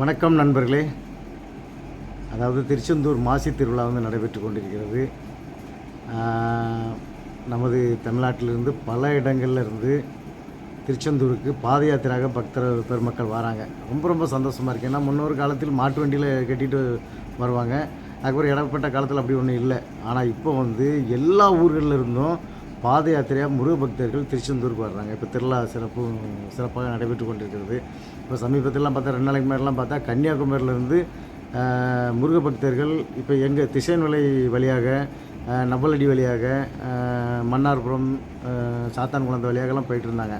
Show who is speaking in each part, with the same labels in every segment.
Speaker 1: வணக்கம் நண்பர்களே. அதாவது திருச்செந்தூர் மாசி திருவிழா வந்து நடைபெற்று கொண்டிருக்கிறது. நமது தமிழ்நாட்டிலிருந்து பல இடங்களில் இருந்து திருச்செந்தூருக்கு பாத யாத்திரையாக பக்தர் பெருமக்கள் வராங்க. ரொம்ப ரொம்ப சந்தோஷமாக இருக்குது ஏன்னா முன்னொரு காலத்தில் மாட்டு வண்டியில் கட்டிட்டு வருவாங்க. அதுக்கப்புறம் இடப்பட்ட காலத்தில் அப்படி ஒன்றும் இல்லை. ஆனால் இப்போ வந்து எல்லா ஊர்களில் இருந்தும் பாத யாத்திரையாக முருக பக்தர்கள் திருச்செந்தூருக்கு வர்றாங்க. இப்போ திருவிழா சிறப்பு சிறப்பாக நடைபெற்று கொண்டிருக்கிறது. இப்போ சமீபத்திலலாம் பார்த்தா ரெண்டு நாளைக்கு முன்னாடிலாம் பார்த்தா கன்னியாகுமரியிலேருந்து முருக பக்தர்கள் இப்போ எங்கள் திசைநிலை வழியாக நவ்வலடி நவலடி வழியாக மன்னார்புரம் சாத்தான் சாத்தான்குளம் வழியாகலாம் போயிட்டு இருந்தாங்க.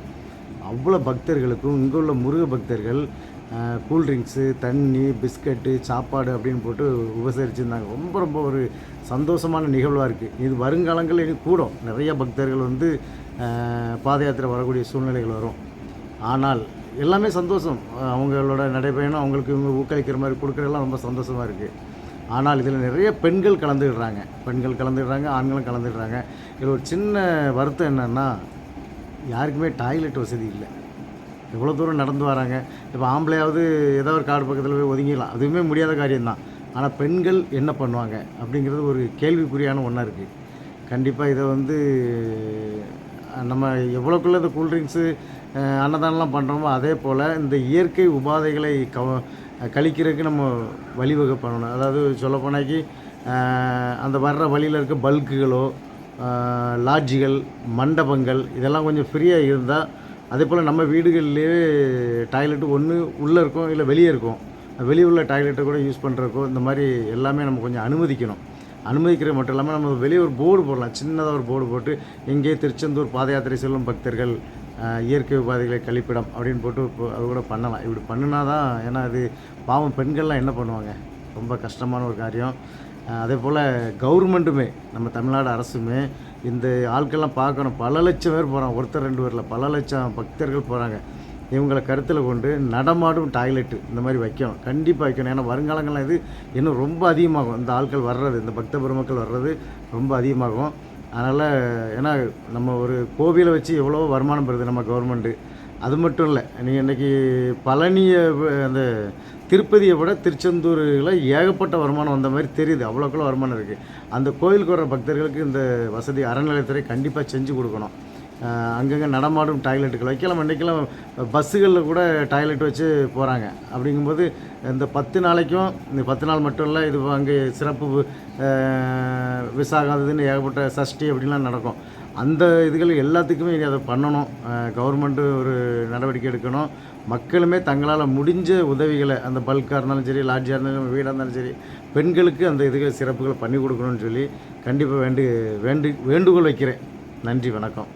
Speaker 1: அவ்வளோ பக்தர்களுக்கும் இங்கே உள்ள முருக பக்தர்கள் கூல்ட்ரிங்க்ஸு தண்ணி பிஸ்கட்டு சாப்பாடு அப்படின்னு போட்டு உபசரிச்சிருந்தாங்க. ரொம்ப ரொம்ப ஒரு சந்தோஷமான நிகழ்வாக இருக்குது இது வருங்காலங்களில் இனி கூடும். நிறைய பக்தர்கள் வந்து பாத யாத்திரை வரக்கூடிய சூழ்நிலைகள் வரும். ஆனால் எல்லாமே சந்தோஷம். அவங்களோட நடைபயணம் அவங்களுக்கு இவங்க ஊக்களிக்கிற மாதிரி கொடுக்குறதெல்லாம் ரொம்ப சந்தோஷமாக இருக்குது ஆனால் இதில் நிறைய பெண்கள் கலந்துடுறாங்க. பெண்கள் கலந்துடுறாங்க ஆண்களும் கலந்துடுறாங்க. இதில் ஒரு சின்ன வருத்தம் என்னென்னா யாருக்குமே டாய்லெட் வசதி இல்லை. எவ்வளோ தூரம் நடந்து வராங்க. இப்போ ஆம்பளையாவது ஏதோ ஒரு காடு பக்கத்தில் போய் ஒதுங்கிடலாம். அதுவுமே முடியாத காரியம்தான். ஆனால் பெண்கள் என்ன பண்ணுவாங்க? அப்படிங்கிறது ஒரு கேள்விக்குறியான ஒன்றா இருக்குது கண்டிப்பாக இதை வந்து நம்ம எவ்வளோக்குள்ள இந்த கூல்ட்ரிங்க்ஸு அன்னதானம்லாம் பண்ணுறோமோ அதே போல் இந்த இயற்கை உபாதைகளை கவ கழிக்கிறதுக்கு நம்ம வழிவகை பண்ணணும். அதாவது சொல்லப்போனாக்கி அந்த வர்ற வழியில் இருக்க பல்க்குகளோ லாட்ஜுகள் மண்டபங்கள் இதெல்லாம் கொஞ்சம் ஃப்ரீயாக இருந்தால் அதே போல் நம்ம வீடுகள்லேயே டாய்லெட்டு ஒன்று உள்ளே இருக்கும் இல்லை வெளியே இருக்கும். வெளியே உள்ள டாய்லெட்டை கூட யூஸ் பண்ணுறக்கோ இந்த மாதிரி எல்லாமே நம்ம கொஞ்சம் அனுமதிக்கணும். அனுமதிக்கிறது மட்டும் இல்லாமல் நம்ம வெளியே ஒரு போர்டு போடலாம். சின்னதாக ஒரு போர்டு போட்டு இங்கே திருச்செந்தூர் பாத யாத்திரை செல்லும் பக்தர்கள் இயற்கை உபாதைகளை கழிப்பிடம் அப்படின்னு போட்டு அது கூட பண்ணலாம். இப்படி பண்ணினா தான் ஏன்னா அது பாவம் பெண்கள்லாம் என்ன பண்ணுவாங்க? ரொம்ப கஷ்டமான ஒரு காரியம். அதே போல் கவர்மெண்ட்டுமே நம்ம தமிழ்நாடு அரசுமே இந்த ஆட்கள்லாம் பார்க்கணும். பல லட்சம் பேர் போகிறாங்க ஒருத்தர் ரெண்டு பேரில் பல லட்சம் பக்தர்கள் போகிறாங்க இவங்களை கருத்தில் கொண்டு நடமாடும் டாய்லெட்டு இந்த மாதிரி வைக்கணும். கண்டிப்பாக வைக்கணும். ஏன்னா வருங்காலங்களில் இது இன்னும் ரொம்ப அதிகமாகும். இந்த ஆட்கள் வர்றது இந்த பக்த பெருமக்கள் வர்றது ரொம்ப அதிகமாகும். அதனால் ஏன்னா நம்ம ஒரு கோவிலை வச்சு எவ்வளோ வருமானம் பெறுது நம்ம கவர்மெண்ட்டு. அது மட்டும் இல்லை நீங்கள் இன்றைக்கி பழனியை அந்த திருப்பதியை விட திருச்செந்தூரில் ஏகப்பட்ட வருமானம் வந்த மாதிரி தெரியுது அவ்வளோக்குள்ள வருமானம் இருக்குது அந்த கோயிலுக்கு வர பக்தர்களுக்கு இந்த வசதி அறநிலையத்துறை கண்டிப்பாக செஞ்சு கொடுக்கணும். அங்கங்கே நடமாடும் டாய்லெட்டுகள் வைக்கலாம் இன்றைக்கெல்லாம் பஸ்ஸுகளில் கூட டாய்லெட் வச்சு போகிறாங்க அப்படிங்கும்போது இந்த பத்து நாளைக்கும் இந்த பத்து நாள் மட்டும் இல்லை இது அங்கே சிறப்பு ஆஹ் விசாகம் ஏகப்பட்ட சஷ்டி அப்படின்லாம் நடக்கும். அந்த இதுகள் எல்லாத்துக்குமே இனி அதை பண்ணணும். கவர்மெண்ட்டு ஒரு நடவடிக்கை எடுக்கணும். மக்களுமே தங்களால் முடிஞ்ச உதவிகளை அந்த பல்காக இருந்தாலும் சரி லாட்ஜாக இருந்தாலும் வீடாக இருந்தாலும் சரி பெண்களுக்கு அந்த இதுகள் சிறப்புகளை பண்ணி கொடுக்கணும்னு சொல்லி கண்டிப்பாக வேண்டு வேண்டு வேண்டுகோள் வைக்கிறேன். நன்றி வணக்கம்.